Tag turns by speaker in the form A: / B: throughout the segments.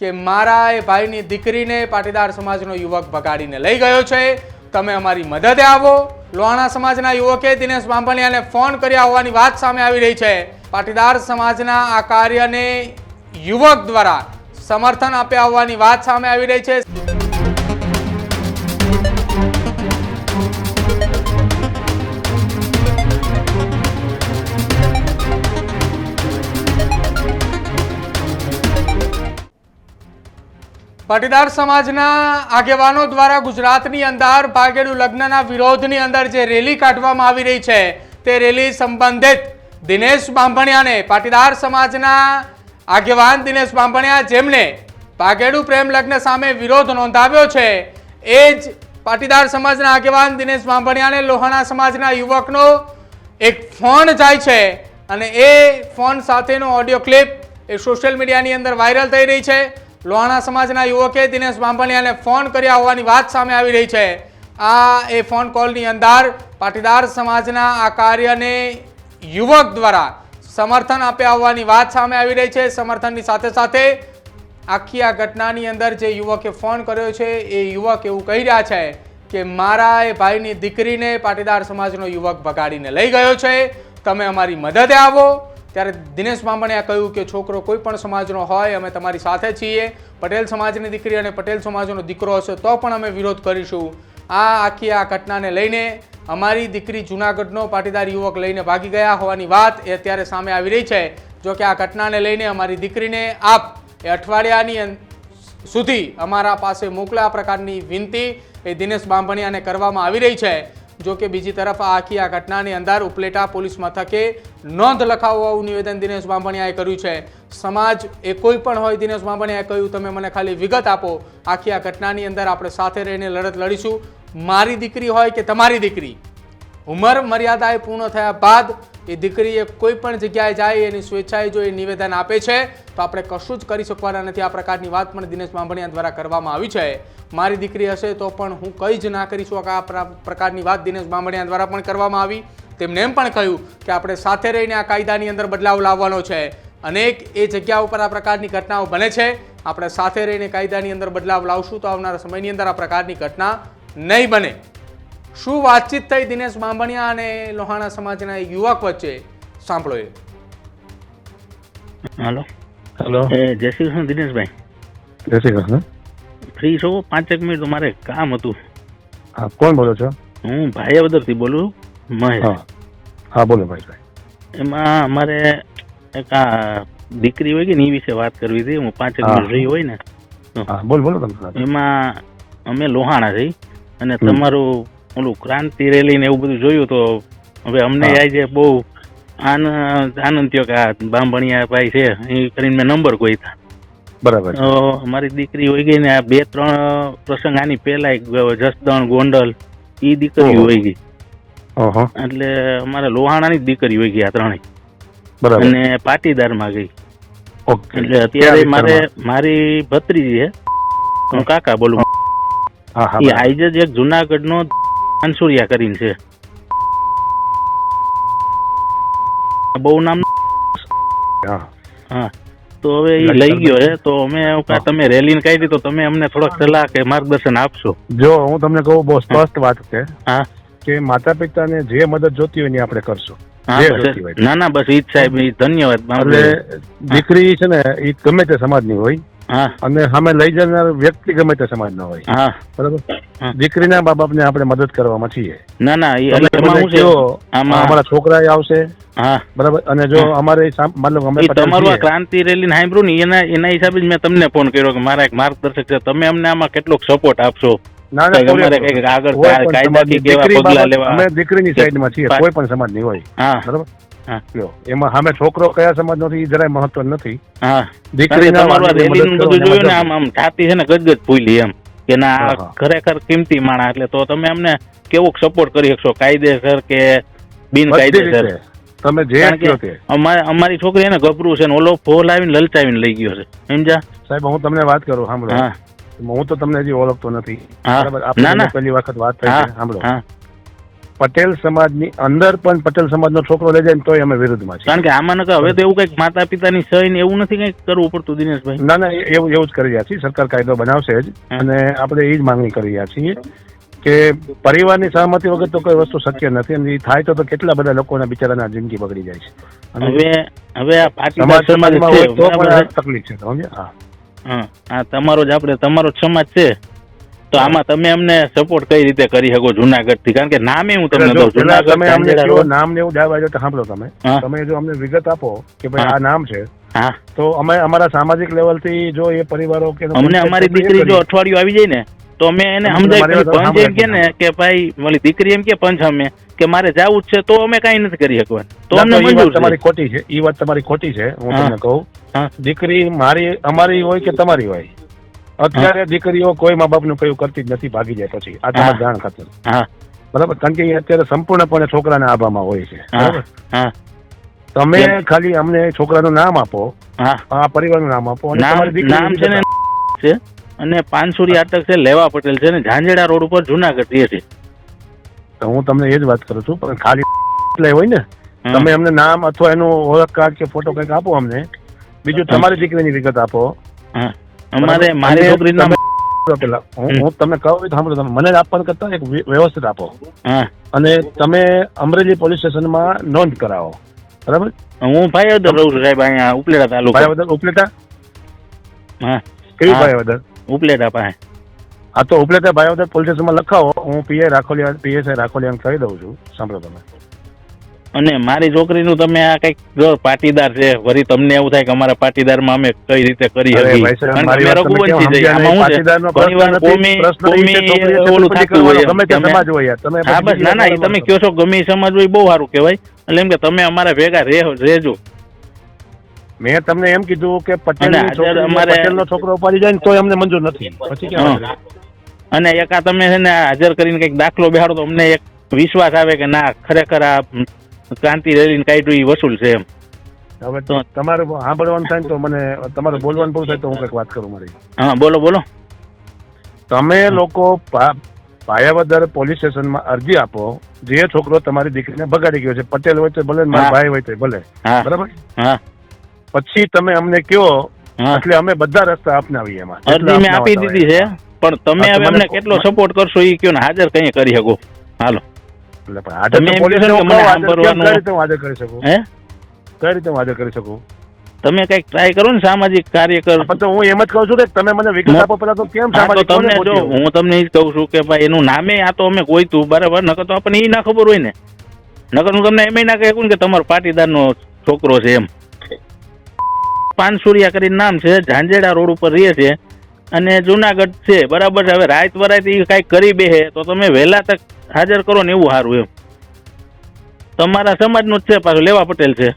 A: કે મારા એ ભાઈની દીકરીને પાટીદાર સમાજનો યુવક ભગાડીને લઈ ગયો છે. તમે અમારી મદદે આવો. લોહાણા સમાજના યુવકે દિનેશ બાંભણિયાને ફોન કર્યા હોવાની વાત સામે આવી રહી છે. પાટીદાર સમાજના આ કાર્યને યુવક દ્વારા સમર્થન આપ્યા હોવાની વાત સામે આવી રહી છે. પાટીદાર સમાજના આગેવાનો દ્વારા ગુજરાતની અંદર ભાગેડુ લગ્નના વિરોધની અંદર જે રેલી કાઢવામાં આવી રહી છે, તે રેલી સંબંધિત દિનેશ બાંભણિયાને પાટીદાર સમાજના આગેવાન દિનેશ બાંભણિયા જેમને ભાગેડુ પ્રેમ લગ્ન સામે વિરોધ નોંધાવ્યો છે, એ જ પાટીદાર સમાજના આગેવાન દિનેશ બાંભણિયાને લોહાણા સમાજના યુવકનો એક ફોન જાય છે અને એ ફોન સાથેનો ઓડિયો ક્લિપ એ સોશિયલ મીડિયાની અંદર વાયરલ થઈ રહી છે. લોહાણા સમાજના યુવકે દિનેશ બાંભણિયાને ફોન કર્યા હોવાની વાત સામે આવી રહી છે. આ એ ફોન કોલની અંદર પાટીદાર સમાજના આ કાર્યને યુવક દ્વારા સમર્થન આપ્યા હોવાની વાત સામે આવી રહી છે. સમર્થનની સાથે સાથે આખી આ ઘટનાની અંદર જે યુવકે ફોન કર્યો છે એ યુવક એવું કહી રહ્યા છે કે મારા એ ભાઈની દીકરીને પાટીદાર સમાજનો યુવક ભગાડીને લઈ ગયો છે. તમે અમારી મદદે આવો. ત્યારે દિનેશ બાંભણિયા કહ્યું કે છોકરો કોઈ પણ સમાજનો હોય, અમે તમારી સાથે છીએ. પટેલ સમાજની દીકરી અને પટેલ સમાજનો દીકરો હશે, તો પણ અમે વિરોધ કરીશું. આ આખી આ ઘટનાને લઈને અમારી દીકરી જુનાગઢનો પાટીદાર યુવક લઈને ભાગી ગયા હોવાની વાત એ અત્યારે સામે આવી રહી છે. જો કે આ ઘટનાને લઈને અમારી દીકરીને આપ એ અઠવાડિયાની સુધી અમારા પાસે મોકલા પ્રકારની વિનંતી એ દિનેશ બાંભણિયાને કરવામાં આવી રહી છે. જો કે બીજી તરફ આ આખી આ ઘટનાની અંદર ઉપલેટા પોલીસ મથકે નોંધ લખાવવાનું નિવેદન દિનેશ બાંભણિયાએ કર્યું છે. સમાજ એ કોઈ પણ હોય દિનેશ બાંભણિયાએ કહ્યું, તમે મને ખાલી વિગત આપો. આખી આ ઘટનાની અંદર આપણે સાથે રહીને લડત લડીશું. મારી દીકરી હોય કે તમારી દીકરી? ઉંમર મર્યાદાએ પૂર્ણ થયા બાદ એ દીકરીએ કોઈ પણ જગ્યાએ જાય એની સ્વેચ્છાએ જો એ નિવેદન આપે છે, તો આપણે કશું જ કરી શકવાના નથી. આ પ્રકારની વાત પણ દિનેશ બાંભણિયા દ્વારા કરવામાં આવી છે. મારી દીકરી હશે તો પણ હું કંઈ જ ના કરી શકું. આ પ્રકારની વાત દિનેશ બાંભણિયા દ્વારા પણ કરવામાં આવી. તેમણે એમ પણ કહ્યું કે આપણે સાથે રહીને આ કાયદાની અંદર બદલાવ લાવવાનો છે. અનેક એ જગ્યા ઉપર આ પ્રકારની ઘટનાઓ બને છે. આપણે સાથે રહીને કાયદાની અંદર બદલાવ લાવશું તો આવનારા સમયની અંદર આ પ્રકારની ઘટના નહીં બને. શું વાતચીત થઈ દિનેશ બાંભણિયા અને લોહાણા સમાજના યુવક વચ્ચે? સાંભળો એ.
B: હાલો.
C: હેલો.
B: એ જય શ્રી કૃષ્ણ દિનેશભાઈ.
C: જય શ્રી કૃષ્ણ.
B: ફ્રી છો? પાંચેક મિનિટ મારે કામ હતું.
C: હા કોણ બોલો છો?
B: હું ભાયાવદરથી બોલું મહેશ.
C: હા. હા બોલો ભાઈ ભાઈ
B: એમાં અમારે એક આ દીકરી હોય કે ને એ વિશે વાત કરવી હતી. હું પાંચેક
C: હા.
B: મિનિટ ફ્રી હોય ને.
C: બોલ બોલો તમે
B: એમાં અમે લોહાણા થઈ અને તમારું ઓલું ક્રાંતિ રેલી ને એવું બધું જોયું તો હવે અમને. આજે બહુ આનંદ આનંદ થયો કે આ બામણિયા ભાઈ છે એ કરીને મેં નંબર કોઈ
C: બરાબર
B: મારી દીકરી હોય ગઈ ને આ બે ત્રણ પ્રસંગ આની પહેલા જસદણ ગોંડલ એ દીકરી હોય ગઈ. એટલે અમારે લોહાણાની જ દીકરી હોય ગઈ આ ત્રણેય.
C: અને
B: અને પાટીદારમાં ગઈ. એટલે અત્યારે મારે મારી ભત્રીજી છે. હું કાકા બોલું. એ
C: બરાબર.
B: આઈજ જ એક જુનાગઢ નો અંસુરિયા કરીને છે બહુ નામ
C: હા
B: તો હવે એ લઈ ગયો છે તો અમે તમે રેલી કાઢી તો તમે અમને થોડોક સલાહ કે માર્ગદર્શન આપશો
C: જો હું તમને કહું બહુ સ્પષ્ટ વાત છે
B: હા.
C: કે માતા પિતાને જે મદદ જોતી હોય ને આપણે કરશું.
B: ના ના બસ ઈદ સાહેબ ઈ ધન્યવાદ.
C: એટલે દીકરી છે ને એ ગમે તે સમાજની હોય.
B: હા.
C: અને સામે લઈ જનાર વ્યક્તિ ગમે તે સમાજનો હોય.
B: હા.
C: બરાબર. દીકરીના મા બાપને આપણે મદદ કરવામાં છીએ.
B: ના ના
C: અમારા છોકરા આવશે
B: હા.
C: બરાબર? અને જો અમારે મતલબ અમે
B: તમારું આ ક્રાંતિ રેલી સાંભળ્યું ને એના એના હિસાબે જ મેં તમને ફોન કર્યો કે મારા એક માર્ગદર્શક છે. તમે અમને આમાં કેટલોક સપોર્ટ આપશો?
C: દીકરી દીકરીની સાઈડમાં છીએ કોઈ પણ સમાજની હોય. બરાબર? એમાં સામે છોકરો કયા સમાજ નો એ જરાય મહત્વ નથી.
B: હા. કારણ કે
C: દીકરીના
B: તમારું આ
C: વાલીની
B: રેલી મદદનું
C: કરો
B: બધું જોયું ને આમ આમ છાતી છે ને ગજગજ ફૂલી એમ. કે ના. ખરેખર કિંમતી માણા એટલે તો તમે અમને કેવો સપોર્ટ કરી શકશો? કાયદેસર કે બિન કાયદેસર
C: તમે જે
B: અમારે અમારી છોકરી એને ગભરું છે ને ઓલો ફોલ આવીને લલચાવીને લઈ ગયો છે. સમજા
C: સાહેબ હું તમને વાત કરું સાંભળો.
B: હા.
C: હું તો તમને હજી ઓળખતો નથી. બરાબર? આપણે પહેલી વખત વાત થઈ સાંભળો. પટેલ સમાજની અંદર પણ પટેલ સમાજનો છોકરો લઈ જાય તો તોય અમે વિરુદ્ધમાં છીએ.
B: કારણ કે આમાં નકર હવે તો એવું કંઈક માતા પિતાની સહી ને એવું નથી કંઈક કરવું પડતું દિનેશભાઈ.
C: ના ના એવું એવું જ કરી રહ્યા છીએ. સરકાર કાયદો બનાવશે જ. અને આપણે એ જ માંગણી કરી રહ્યા છીએ કે પરિવારની સહમતિ વગર તો કોઈ વસ્તુ શક્ય નથી અને એ થાય તો તો કેટલા બધા લોકોના બિચારાના જિંદગી બગડી જાય છે.
B: હવે હવે આ
C: સમાજ
B: સમાજ
C: સમાજમાં હોય તો પણ તકલીફ છે સમજે હા.
B: હા તમારો જ આપણે તમારો સમાજ છે. તો આમાં તમે અમને સપોર્ટ કઈ રીતે કરી શકો જુનાગઢથી કારણ કે નામે હું તમને દઉં જુનાગઢ
C: તમે અમને
B: ધાંગધ્રા
C: નામ ને એવું જાવ જો સાંભળો તમે. તમે જો અમને વિગત આપો કે ભાઈ આ નામ છે. તો અમે અમારા સામાજિક લેવલથી જો એ પરિવારો કે
B: અમને અમારી દીકરી જો અઠવાડિયું આવી જાય ને તો અમે એને સમજાવી પંચ એમ કે ને કે ભાઈ મારી દીકરી એમ કે પંચ અમે કે મારે જવું જ છે તો અમે કઈ નથી કરી શકવા તો અમને મંજૂર
C: તમારી ખોટી છે. એ વાત તમારી ખોટી છે હું તમને કહું. દીકરી મારી અમારી હોય કે તમારી હોય? અત્યારે દીકરીઓ કોઈ મા બાપનું કયું કરતી જ નથી ભાગી જાય પછી. આ તમારે જાણ ખાતર. બરાબર? કારણ કે એ અત્યારે સંપૂર્ણપણે છોકરાના આભામાં હોય છે. બરાબર? તમે ખાલી અમને છોકરાનું નામ આપો આ પરિવારનું નામ આપો
B: નામ છે ને છે અને પાનસુરી આટક છે લેવા પટેલ છે ને ઝાંઝેડા રોડ ઉપર જુનાગઢ રહે છે.
C: તો હું તમને એ જ વાત કરું છું પણ ખાલી એટલે હોય ને. તમે અમને નામ અથવા એનું ઓળખ કાર્ડ કે ફોટો કંઈક આપો અમને. બીજું તમારી દીકરીની વિગત આપો.
B: અમારે મારી છોકરીનું
C: તમે- પેલા. હું. હું કહું તો સાંભળો તમે. મને જ આપવાનું કરતા એક વ્યવસ્થિત આપો. અને તમે અમરેલી પોલીસ સ્ટેશનમાં નોંધ કરાવો. બરાબર?
B: હું ભાઈઓદર રહું છું સાહેબ અહીંયા ઉપલેટા તાલુકા.
C: ભાઈવદર ઉપલેટા?
B: હા.
C: કેવી
B: ભાઈ
C: ભાઈવદર?
B: ઉપલેટા પાસે.
C: હા તો ઉપલેટા ભાઈવદર પોલીસ સ્ટેશનમાં લખાવો. હું પીઆઈ રાખોલિયા પીએસઆઈ રાખોલિયા કહી દઉં છું. સાંભળો તમે.
B: અને મારી છોકરીનું તમે આ કંઈક જો પાટીદાર છે વળી તમને એવું થાય કે અમારા પાટીદારમાં અમે કઈ રીતે કરી વાર ના ના એ તમે કયો છો ગમે સમાજ હોય બહુ સારું કહેવાય. એટલે એમ કે તમે અમારા ભેગા રહેજો.
C: મેં તમને એમ કીધું કે પટેલનો છોકરો ઉપાડી જાય તો અમને મંજૂર નથી. પછી
B: અને એક તમે છે ને હાજર કરીને કંઈક દાખલો બેહાડો તો અમને એક વિશ્વાસ આવે કે ના ખરેખર આ ક્રાંતિ રેલીને કાઢ્યું એ વસૂલ છે એમ.
C: હવે
B: તો-
C: તમારે સાંભળવાનું થાય તો મને તમારે બોલવાનું પણ થાય તો હું કંઈક વાત કરું મારી.
B: હા બોલો બોલો.
C: તમે લોકો પાયાવદર પોલીસ સ્ટેશનમાં અરજી આપો. જે છોકરો તમારી દીકરીને બગાડી ગયો છે પટેલ હોય તો ભલે મારા ભાઈ હોય તો ભલે. બરાબર? પછી તમે અમને કયો એટલે અમે બધા રસ્તા અપનાવીએ એમાં.
B: અરજી મેં આપી દીધી છે પણ તમે હવે અમને કેટલો સપોર્ટ કરશો એ કયો ને હાજર કઈ કરી શકો? હાલો.
C: એટલે પણ
B: તમે એમ
C: પોલીસને
B: કીધું કે મને સાંભળવાનું-
C: કઈ રીતે હું હાજર કરી શકું?
B: હે?
C: કઈ રીતે હું હાજર કરી શકું?
B: તમે કંઈક ટ્રાય કરો ને સામાજિક કાર્યકર.
C: પણ તો હું એમ જ કહું છું કે તમે મને વિગત આપો પેલા તો કેમ
B: હા તો
C: સામાજિક કોને
B: તમને જો? હું તમને એ જ કહું છું કે ભાઈ એનું નામે આ તો અમે ગોઈતું બરાબર? નકર તો આપણને એ ના ખબર હોય ને. નકર હું તમને એમ ના કહું કે તમારો પાટીદારનો છોકરો છે એમ. પાનસુરિયા કરીને નામ છે ઝાંઝેડા રોડ ઉપર રહે છે અને જુનાગઢ છે બરાબર? છે હવે રાત વરાત એ કાંઈક કરી બેહે તો તમે વહેલા તક હાજર કરો ને એવું સારું એમ. તમારા સમાજનું જ છે પાછું લેવા પટેલ છે.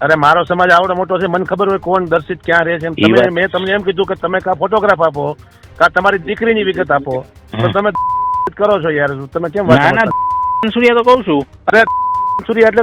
C: અરે મારો સમાજ આવડો મોટો છે મને ખબર હોય કોણ દર્શિત ક્યાં રહે છે તમે મેં તમને એમ કીધું કે તમે કા ફોટોગ્રાફ આપો કા તમારી દીકરીની વિગત આપો તો તમે કરો છો યાર તમે કેમ વાત?
B: પાનસુરિયા તો કહું છું.
C: અરે સૂર્ય એટલે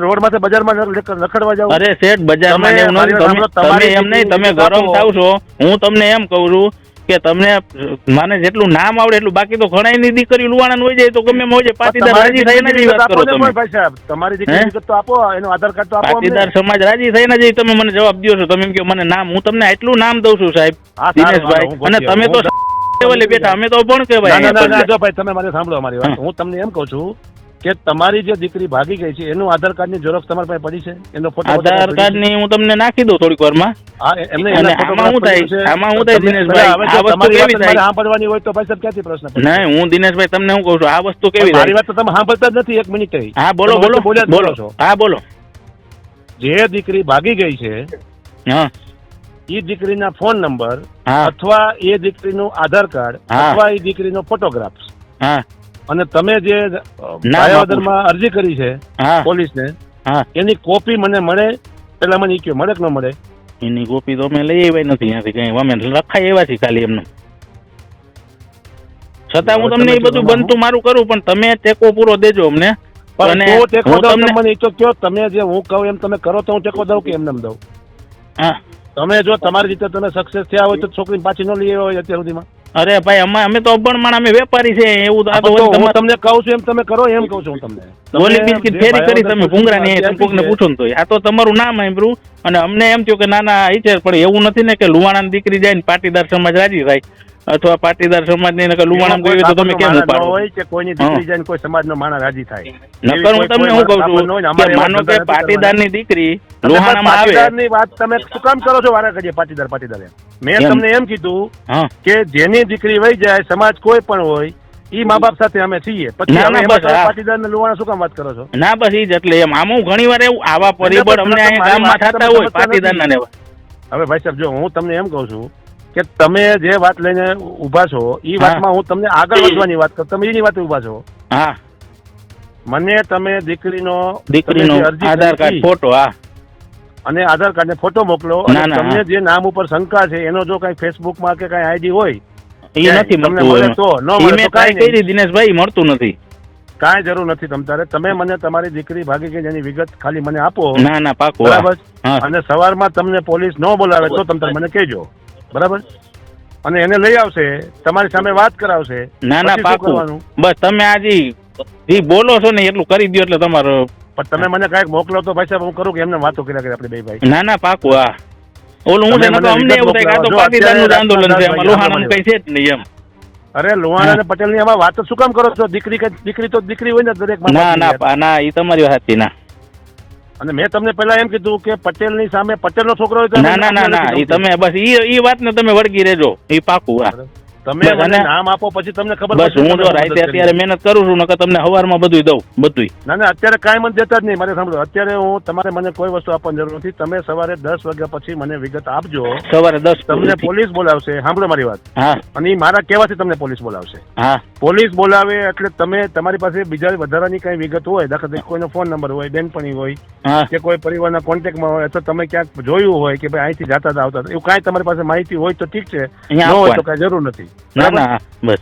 C: રોડમાંથી બજારમાં રખડવા જાવ
B: અરે શેઠ બજારમાં એવું નથી તમે એમ નહીં તમે ગરમ થાવ છો. હું તમને એમ કહું છું કે તમને મને જેટલું નામ આવડે એટલું બાકી તો ઘણા ની દીકરી લુવાણા હોય જાય તો ગમે એમ હોય જાય. પાટીદાર રાજી થઈને જ વાત કરો
C: ને
B: તમે.
C: તમારી દીકરી તો આપો એનો આધાર કાર્ડ તો આપો
B: પાટીદાર સમાજ રાજી થઈને જ તમે મને જવાબ દો છો. તમે એમ કહો મને નામ હું તમને એટલું નામ દઉં છું સાહેબ. દિનેશભાઈ અને તમે તો લેવલે બેઠા અમે તો પણ કહેવાય
C: ના, ના, ના, જો ભાઈ તમે મને સાંભળો મારી વાત.
B: હું
C: તમને એમ કહું છું કે તમારી જે દીકરી ભાગી ગઈ છે એનું આધાર કાર્ડની ઝેરોક્ષ તમારી પાસે પડી છે? એનો ફોટો
B: આધાર કાર્ડની હું તમને નાખી દઉં થોડીક વારમાં.
C: હા એમને
B: આમાં શું થાય? આમાં હું થાય, દિનેશભાઈ? આ વસ્તુ કેવી થાય?
C: સાંભળવાની હોય તો ભાઈ સાહેબ ક્યાંથી પ્રશ્ન
B: નહીં હું દિનેશભાઈ તમને હું કહું છું? આ વસ્તુ કેવી
C: મારી વાત તો તમે સાંભળતા જ નથી એક મિનિટ
B: હા બોલો બોલો. બોલો.
C: છો.
B: હા બોલો.
C: જે દીકરી ભાગી ગઈ છે
B: હા.
C: એ દીકરીના ફોન નંબર અથવા એ દીકરીનું આધાર કાર્ડ અથવા એ દીકરીનો ફોટોગ્રાફ
B: હા.
C: અને તમે જે ભાયાવદરમાં અરજી કરી છે
B: પોલીસ
C: પોલીસને એની કોપી મને મળે? પેલા મને કયો મળે કે ન મળે?
B: એની કોપી તો અમે લઈ આવ્યા નથી અહીંયાથી કઈ. અમે લખાય એવા છીએ ખાલી એમનું. છતાં હું તમને એ બધું બનતું મારું. કરું પણ તમે ટેકો પૂરો દેજો અમને.
C: પણ ટેકો દઉં મને તો કયો તમે જે હું કહું એમ તમે કરો તો હું ટેકો દઉં કે એમને એમ દઉં?
B: હા.
C: તમે જો તમારી રીતે તમે સક્સેસ થયા હોય તો છોકરી પાછી ન લઈ આવ્યા હોય અત્યાર સુધીમાં.
B: અરે ભાઈ અમે અમે તો અભણ માણ અમે વેપારી છે એવું આ તો
C: હું તમને કહું છું એમ તમે કરો એમ કહું છું તમને. ઓલી
B: બિસ્કિટ ફેરી કરી તમે ભૂંગરા ની કોકને પૂછો ને તો આ તો તમારું નામ સાંભળ્યું અને અમને એમ થયું કે ના ના ઈ છે. પણ એવું નથી ને કે લુવાણાની દીકરી જાય ને પાટીદાર સમાજ રાજી થાય. અથવા પાટીદાર સમાજની લુવાણા
C: કોઈ
B: તો તમે કેમ ઉપાડો
C: હોય કે કોઈની દીકરી જાય કોઈ સમાજ નો માણસ રાજી થાય.
B: નકર હું તમને શું કહું છું કે માનો કે પાટીદારની દીકરી લોહાણામાં આવે.
C: ની વાત તમે શું કામ કરો છો? વારા કરીએ પાટીદાર પાટીદાર મેં તમને એમ કીધું કે જેની દીકરી વહી જાય સમાજ કોઈ પણ હોય ઈ મા બાપ સાથે અમે છીએ. પછી
B: ના, ના,
C: પાટીદાર ને લુવાણા શું કામ વાત કરો છો?
B: ના બસ ઈ જ એટલે એમ. આમ હું ઘણી વાર એવું આવા પરિબળ અમને અહીંયા ગામમાં થતા હોય પાટીદાર ના
C: હવે ભાઈ સાહેબ જો હું તમને એમ કહું છું કે તમે જે વાત લઈને ઊભા છો
B: એ
C: વાતમાં હું તમને આગળ વધવાની વાત કરું. તમે એની વાત ઊભા છો?
B: હા.
C: મને તમે દીકરીનો
B: દીકરીનો આધાર કાર્ડ ફોટો હા.
C: અને આધાર કાર્ડ ને ફોટો મોકલો અને તમને જે નામ ઉપર શંકા છે એનો જો કઈ ફેસબુકમાં કે કઈ આઈડી હોય
B: એ નથી મળતું
C: તો, ન મળે
B: મેં
C: કાંઈ.
B: કરી દિનેશભાઈ મળતું નથી.
C: કાંઈ જરૂર નથી તમ તારે તમે મને તમારી દીકરી ભાગી ગઈ એની વિગત ખાલી મને આપો.
B: ના ના પાકો
C: બરાબર? અને સવારમાં તમને પોલીસ ન બોલાવે તો તમે મને કહેજો. બરાબર? અને એને લઈ આવશે તમારી સામે વાત કરાવશે.
B: ના ના પાકું. બસ તમે આજે ઈ બોલો છો ને એટલું કરી દો એટલે તમારો
C: પણ તમે મને કાંઈક મોકલો તો ભાઈ સાહેબ હું કરું કે એમને વાતો કર્યા કરે આપણે બે ભાઈ.
B: ના ના પાકું હા. ઓલું હું છે ને
C: તો
B: અમને એવું થાય કે આ તો જ આંદોલન છે
C: જો
B: એમાં લોહાણાનું કઈ છે જ નહીં એમ.
C: અરે લોહાણા અને પટેલની આમાં વાત જ શું કામ કરો છો? દીકરી કે દીકરી તો દીકરી હોય ને દરેક
B: ના ના ના એ તમારી વાત ના.
C: અને મેં તમને પહેલા એમ કીધું કે પટેલની સામે પટેલ નો છોકરો
B: ના ના ના ના તમે બસ ઈ વાત ને તમે વળગી રહેજો. એ પાકું હા.
C: તમે મને નામ આપો પછી તમને ખબર
B: બસ હું જો રાતે અત્યારે મહેનત કરું છું નકર તમને હવારમાં બધું દઉં બધું
C: ના ના અત્યારે કાંઈ મને દેતા જ નહીં મારે સાંભળો અત્યારે હું તમારે મને કોઈ વસ્તુ આપવાની જરૂર નથી તમે સવારે દસ વાગ્યા પછી મને વિગત આપજો.
B: સવારે દસ
C: તમને પોલીસ બોલાવશે સાંભળો મારી વાત.
B: હા.
C: અને મારા કહેવાથી તમને પોલીસ બોલાવશે.
B: હા.
C: પોલીસ બોલાવે એટલે તમે તમારી પાસે બીજા વધારાની કઈ વિગત હોય દાખલા તરીકે કોઈનો ફોન નંબર હોય બેનપણી હોય કે કોઈ પરિવારના કોન્ટેક્ટમાં હોય અથવા તમે ક્યાંક જોયું હોય કે ભાઈ અહીંથી જતા આવતા. એવું કાંઈ તમારી પાસે માહિતી હોય તો ઠીક છે ન હોય તો કાંઈ જરૂર નથી.
B: ના ના બસ.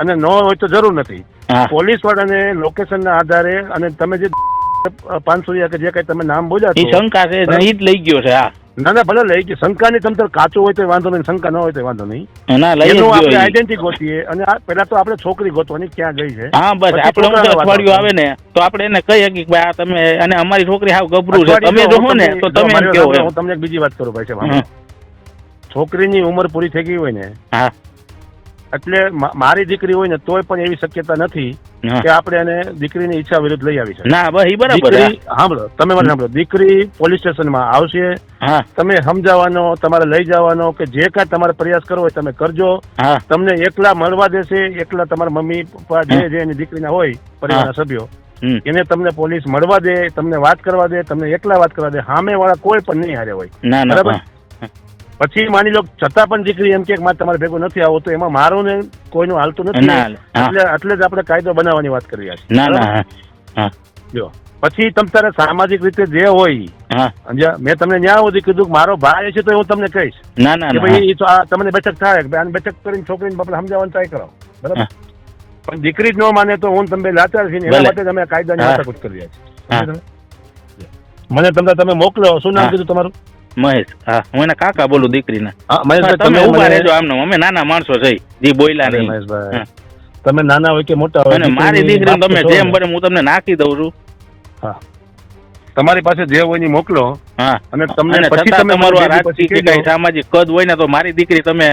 C: અને ન હોય તો જરૂર નથી. પોલીસ વાળાને લોકેશનના આધારે અને તમે જે પાંચસો કે જે કઈ તમે નામ બોલ્યા
B: ઈ શંકા છે નહીં જ લઈ ગયો છે હા.
C: ના ના ભલે લઈ ગયો. શંકા ની તાર કાચું હોય તો વાંધો નહીં શંકા ન હોય તો વાંધો નહીં. એનું આપણે આઈડેન્ટિટી ગોતીએ અને પેલા તો આપણે છોકરી ગોતવાની ક્યાં ગઈ છે?
B: હા બસ આપણે અઠવાડિયું આવે ને તો આપણે એને કહી શકીએ કે ભાઈ આ તમે અને અમારી છોકરી હાવ ગભરું છે. તમે
C: જો
B: ને તો તમે એમ
C: હું તમને બીજી વાત કરું ભાઈ સાહેબ. છોકરીની ઉંમર પૂરી થઈ ગઈ હોય ને
B: હા.
C: એટલે મારી દીકરી હોય ને તોય પણ એવી શક્યતા નથી કે આપણે એને દીકરીની ઈચ્છા વિરુદ્ધ લઈ આવી છે
B: ના બસ બરાબર
C: સાંભળો તમે મને સાંભળો દીકરી પોલીસ સ્ટેશનમાં આવશે. તમે સમજાવવાનો તમારે લઈ જવાનો કે જે કાંઈ તમારે પ્રયાસ કરવો હોય તમે કરજો. તમને એકલા મળવા દેશે એકલા તમારા મમ્મી પપ્પા જે. જે એની દીકરીના હોય પરિવારના સભ્યો એને તમને પોલીસ મળવા દે તમને વાત કરવા દે તમને એકલા વાત કરવા દે સામે વાળા કોઈ પણ નહીં હારે હોય. બરાબર. પછી માની લો છતાં પણ દીકરી એમ કે મારે તમારે ભેગું નથી આવો તો એમાં મારો ને કોઈનું હાલતું નથી. એટલે એટલે જ આપણે કાયદો બનાવવાની વાત કરી રહ્યા છીએ. જો પછી તમ તારે સામાજિક રીતે જે હોય મેં તમને ન્યા સુધી કીધું કે મારો ભાઈ છે તો હું તમને કહીશ.
B: ના ના
C: ભાઈ તો આ તમને બેઠક થાય આને બેઠક કરીને છોકરીને આપણે સમજાવવાનું ટ્રાય કરો. બરાબર? પણ દીકરી જ ન માને તો હું તમે લાચાર છીએ એના માટે તમે કાયદાની
B: હા.
C: કરી રહ્યા તમે? મને તમને તમે મોકલો શું નામ કીધું તમારું?
B: મહેશ. હા હું એના કાકા બોલું દીકરીના. તમે
C: ઊભા
B: રહેજો આમનો. અમે નાના માણસો છે જે બોયલા નહીં.
C: મહેશભાઈ, તમે નાના હોય કે મોટા હોય
B: મારી
C: દીકરી
B: તમે જેમ બને હું તમને નાખી દઉં છું.
C: હા. તમારી પાસે જે હોય ને મોકલો.
B: હા.
C: અને તમને પછી તમે
B: તમારું
C: દી
B: રાજકીય કે કઈ સામાજિક કદ હોય ને તો મારી દીકરી તમે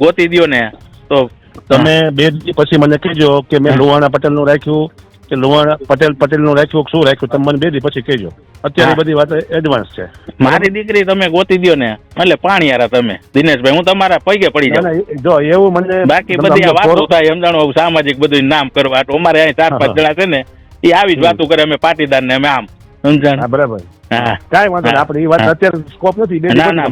B: ગોતી દ્યો ને. તો
C: તમે બે દી પછી મને કહેજો કે મેં લોહાણા પટેલનું રાખ્યું. કે લુવાણા પટેલ પટેલનું રાખ્યું શું રાખ્યું તમે મને બે દી પછી કહેજો. અત્યારે બધી વાત એડવાન્સ છે.
B: મારી દીકરી તમે ગોતી દો ને એટલે પાણીયારા તમે. દિનેશભાઈ હું તમારા પૈકે પડી જાઉં.
C: જો એવું મને
B: બાકી બધી વાતો થાય સમજાણું સામાજિક બધું નામ કરવા. અમારે અહીં ચાર પાંચ જણા છે ને એ આવી જ વાતો કરે અમે પાટીદાર ને અમે આમ. સમજાણ?
C: બરાબર.
B: હા.
C: કાંઈ વાંધો આપણે એ વાત અત્યારે સ્કોપ નથી.
B: ના, ના,